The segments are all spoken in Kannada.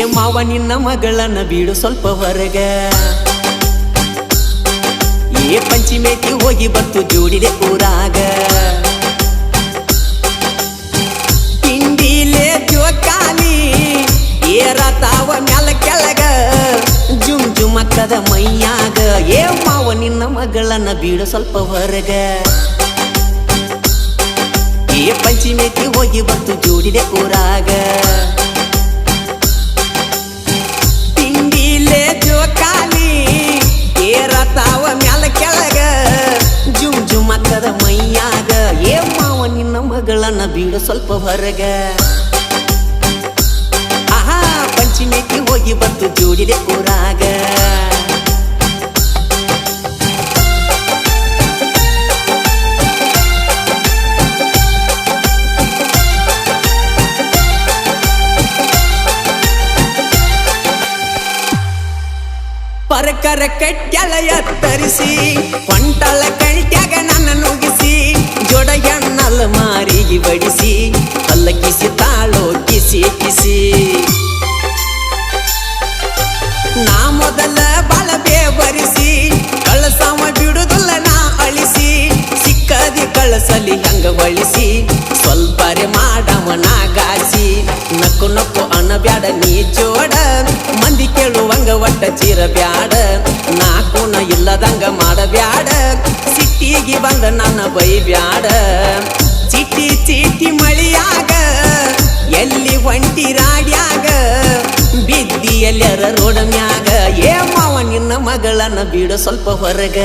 ಏ ಮಾವ, ನಿನ್ನ ಮಗಳನ್ನ ಬೀಡು ಸ್ವಲ್ಪ ಹೊರಗ ಏ ಪಂಚಿಮೇತಿ ಹೋಗಿ ಬಂತು ಜೋಡಿದೆ ಊರಾಗ. ತಿಂಡಿಲೆ ಜೋಕಾಲಿ ಏರತಾವ ಮ್ಯಾಲ ಕೆಳಗ, ಜುಮ್ ಜುಮಕ್ಕದ ಮೈಯಾಗ. ಏ ಮಾವ, ನಿನ್ನ ಮಗಳನ್ನ ಬೀಡು ಸ್ವಲ್ಪ ಹೊರಗ ಏ ಪಂಚಿಮೇತಿ ಹೋಗಿ ಬಂತು ಜೋಡಿದೆ ಊರಾಗ. ನಿನ್ನ ಮಗಳನ್ನ ಬೀಡು ಸ್ವಲ್ಪ ಹೊರಗ. ಆಹಾ ಪಂಚಮಿಗೆ ಹೋಗಿ ಬಂತು ಜೋಡಿದೆ ಊರಾಗ. ಪರಕರ ಕಟ್ಯಲ ಎತ್ತರಿಸಿ ಕೊಂಟಲ ಕಳ್ಟ್ಯಾಗ ನನ್ನ ನುಗಿಸಿ ಜೋಡ ಬಡಿಸಿ ಹಲ್ಲಕಿಸಿ ತಾಳೋ ಕಿಸಿ ಕಿಸಿ ನಾ ಮೊದಲ ಬಾಳ ಬೇವರಿಸಿ ಕಳಸಾವ ಬಿಡುದಿಲ್ಲ ನಾ ಅಳಿಸಿ ಸಿಕ್ಕದಿ ಕಳಸಲಿ ಹಂಗ ಬಳಿಸಿ ಸ್ವಲ್ಪರೆ ಮಾಡವ ನಾ ಗಾಸಿ ನಕ್ಕು ನಕ್ಕು ಅನ್ನಬ್ಯಾಡ ನೀ ಜೋಡ ಮಂದಿ ಕೇಳುವಂಗ ಒಟ್ಟ ಚೀರ ಬ್ಯಾಡ ನಾಕುನ ಇಲ್ಲದಂಗ ಮಾಡಬ್ಯಾಡ ಸಿಟ್ಟಿಗೆ ಬಂದ ನನ್ನ ಬೈ ಬ್ಯಾಡ ಎಲ್ಲರ ರೋಡ ಮ್ಯಾಗ ನಿನ್ನ ಮಗಳನ್ನ ಬೀಡ ಸ್ವಲ್ಪ ಹೊರಗ.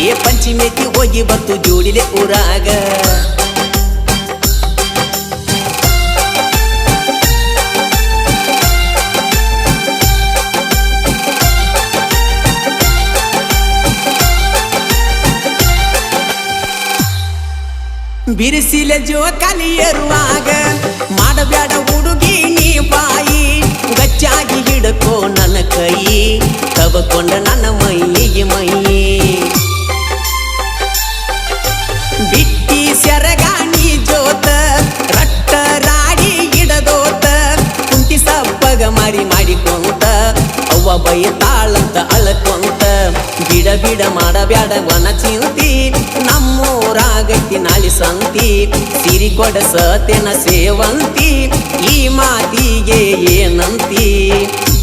ಏ ಪಂಚಿಮೇತಿ ಹೋಗಿ ಬಂತು ಜೋಡಿಲೆ ಊರಾಗ. ಬಿರಿಸಿಲೆ ಜೋ ಕಲಿಯರುವಾಗ ಮಾಡಬೇಡ ಹುಡುಗಿ ಗಚ್ಚಾಗಿ ಹಿಡಕೋ ನನ್ನ ಕೈ. ತವಕೊಂಡ ನನ್ನ ಮೈಯಿ. ಮೈ ಬಿಟ್ಟಿ ಸೆರಗಾಣಿ ಜೋತ, ರಟ್ಟ ರಾಡಿ ಇಡದೋತ ಕುಂತಿ ಸಪ್ಪಗ ಮಾರಿ ಮಾಡಿಕೊಂತ, ಅವ್ವ ಬೈತ ಬಿಡ ಮಾಡಬ್ಯಾಡ ವನ ಚಿಂತಿ. ನಮ್ಮೂರಾಗೈತಿ ನಾಳಿ ಸಂತಿ. ಸಿರಿ ಕೊಡಸತೆನ ಸೇವಂತಿ. ಈ ಮಾತಿಗೆ ಏನಂತಿ?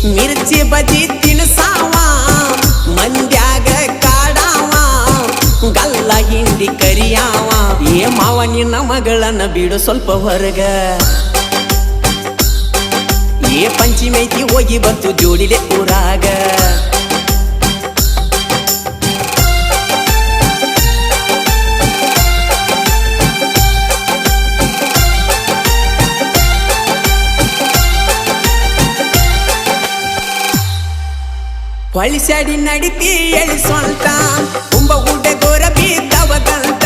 ಮಿರ್ಚಿ ಬಜಿ ತಿನ್ಸಾವ ಮಂದ್ಯಾಗ ಕಾಡಾವ, ಗಲ್ಲ ಹಿಂಡಿ ಕರಿಯಾವ. ಏ ಮಾವ, ನಿನ್ನ ಮಗಳನ್ನ ಬಿಡು ಸ್ವಲ್ಪ ಹೊರಗ. ಏ ಪಂಚಮೈತಿ ಹೋಗಿ ಬಂತು ಜೋಡಿಲೆ ಊರಾಗ. பழிசடி நடித்தி எழு சொல்தான். உங்க கூட குரபி தவதான்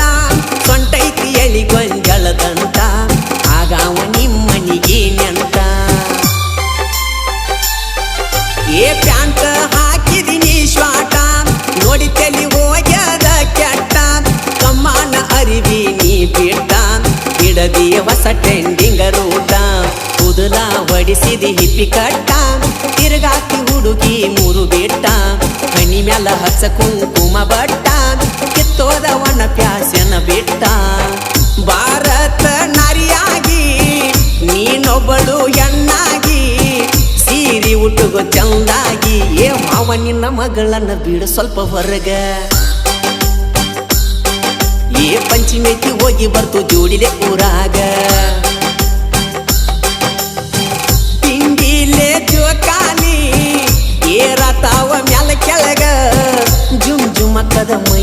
ಹೊಡಿಸಿದಿ ಹಿಪ್ಪಿ ಕಟ್ಟ. ತಿರುಗಾಕಿ ಹುಡುಗಿ ಮೂರು ಬಿಟ್ಟ ಹಣಿ ಮ್ಯಾಲ ಹಚ್ಚ ಕುಂಕುಮ ಬಟ್ಟ. ಕಿತ್ತೋದವನ ಪ್ಯಾಸನ ಬಿಟ್ಟ. ಭಾರತ ನಾರಿಯಾಗಿ, ನೀನೊಬ್ಬಳು ಎಣ್ಣಾಗಿ ಸೀರಿ ಉಟ್ಟುಗೋ ಚಂದಾಗಿ, ಏ ಮಾವ ನಿನ್ನ ಮಗಳನ್ನ ಬಿಡು ಸ್ವಲ್ಪ ಹೊರಗ. ಏ ಪಂಚಮಿ ಹೋಗಿ ಬರ್ತು ಜೋಡಿದೆ ಊರಾಗ. ಜೋಕಾಲಿ ಏರತಾವ